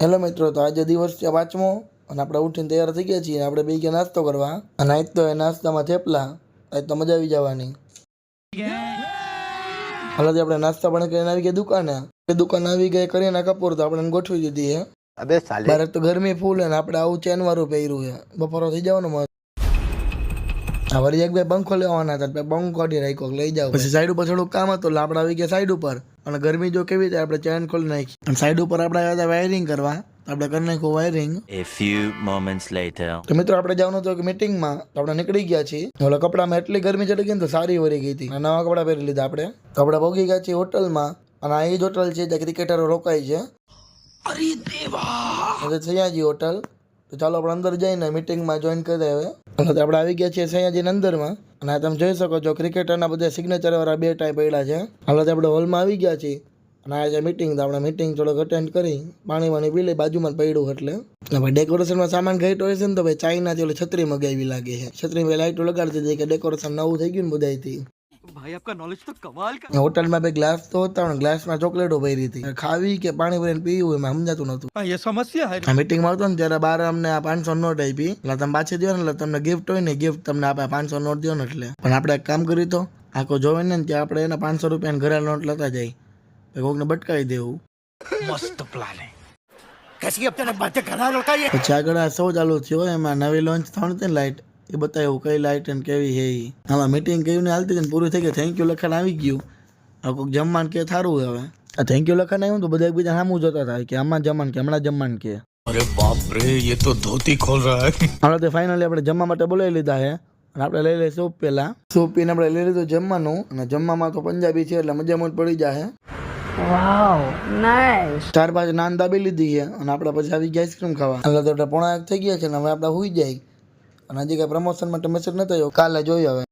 Hello મિત્રો તો આજે દિવસ છે પાંચમો અને આપણે ઉઠીને તૈયાર થઈ ગયા છીએ. આપણે બે ગયા નાસ્તો કરવા. અને આજ તો એ નાસ્તામાં થેપલા. આજ તો મજા આવી જવાની. હાલથી આપણે નાસ્તા પણ કરીને આવી ગયા દુકાને. દુકાન આવી ગઈ કરીને કપૂર તો આપણે ગોઠવી દીધી છે. અબે સાલે. બારે તો ગરમી ફૂલ અને આપણે આવું ચેન વાળું પહેર્યું છે. બપોરો થઈ જવાનું મત આ વળી એક બે પંખો લેવાના હતા. પંખો કાઢી રાખ્યો કે લઈ જાવ પછી સાઈડ ઉપર થોડુંક કામ હતું એટલે આપણે આવી ગયા સાઈડ ઉપર. અને ગરમી જો કેવી રીતે આપણે ચેન ખોલી નાખી અને સાઈડ ઉપર આપણે આવ્યા હતા વાયરિંગ કરવા. આપણે કરી નાખ્યું wiring a few moments later તો મિત્રો આપણે જવાનું હતું કે મિટિંગમાં તો આપણે નીકળી ગયા છીએ. ઓલા કપડામાં એટલી ગરમી ચડી ગઈ ને તો સારી વળી ગઈ હતી. અને નવા કપડાં પહેરી લીધા આપણે. તો આપણે ભોગી ગયા છીએ હોટલમાં. અને આ એ જ હોટલ છે જ્યાં ક્રિકેટરો રોકાય છે. અરે દેવા! સયાજી હોટલ. તો ચાલો આપણે અંદર જઈને મિટિંગમાં જોઈન કરી દઈએ તો આપણે આવી ગયા છીએ સયાજીની અંદરમાં. અને આ તમે જોઈ શકો છો ક્રિકેટરના બધા સિગ્નેચરવાળા બે ટાઈપ પડ્યા છે. હાલ તો આપણે હોલમાં આવી ગયા છીએ. અને આ છે મિટિંગ તો આપણે મિટિંગ થોડોક અટેન્ડ કરી પાણી વાણી પી લઈ બાજુમાં પડ્યું એટલે. અને ભાઈ ડેકોરેશનમાં સામાન ઘેટ હોય છે ને તો ભાઈ ચાઇનાથી ઓલી છત્રી મગાવી લાગે છે. છત્રી ભાઈ લાઈટો લગાડતી હતી કે ડેકોરેશન નવું થઈ ગયું ને ભાઈ આપકા નોલેજ તો કમાલ કા હોટલમાં બે ગ્લાસ તો હતા પણ ગ્લાસમાં ચોકલેટો ભરી હતી. ખાવી કે પાણી ભરીને પીવું એમાં સમજાતું નતું હા એ સમસ્યા હે મીટિંગમાં હતો ને ત્યારે બાર અમને આ પાંચસો નોટ આપી. એટલે તમે પાછી દો ને એટલે તમને ગિફ્ટ હોય ને ગિફ્ટ તમને આપે. પાંચસો નોટ દો ને એટલે. પણ આપણે એક કામ કર્યું તો આખો જોવે ને ત્યાં આપણે એના પાંચસો રૂપિયા ઘરે નોટ લેતા જાય. કોકને બટકાવી દેવું. મસ્ત પ્લાન હે. પછી આગળ આ શો ચાલુ થયો એમાં નવી લોન્ચ ત્રણ ત્રણ લાઇટ એ બતાવ્યું કઈ લાઇટ અને કેવી હે એ આમાં મિટિંગ કરીને હાલતી હતી પૂરી થઈ ગઈ થેન્ક યુ લખાણ આવી ગયું. આ કોઈક જમવાનું કે થારું હવે. આ થેન્ક યુ લખાણ આવ્યું તો બધા એકબીજા સામું જોતા થાય કે આમાં જમવાનું કે હમણાં જમવાનું કે. અરે બાપ રે એ તો ધોતી ખોલ રહા હે. હવે તે ફાઇનલી આપણે જમવા માટે બોલાવી લીધા હે અને આપણે લઈ લઈએ સૂપ પહેલાં સૂપ પીને આપણે લઈ લીધું જમવાનું. અને જમવામાં તો પંજાબી છે એટલે મજા મોજ પડી જાય વાવ નાઈસ ચાર પાંચ નાન દાબી લીધી છે. અને આપણે પછી આવી ગયા આઈસ્ક્રીમ ખાવા. એટલે તો આપણે પોણા એક થઈ ગયા છે ને હવે આપણે હોઈ જાય. અને હજી કઈ પ્રમોશન માટે મેસેજ નથી આવ્યો. કાલે જોઈ હવે.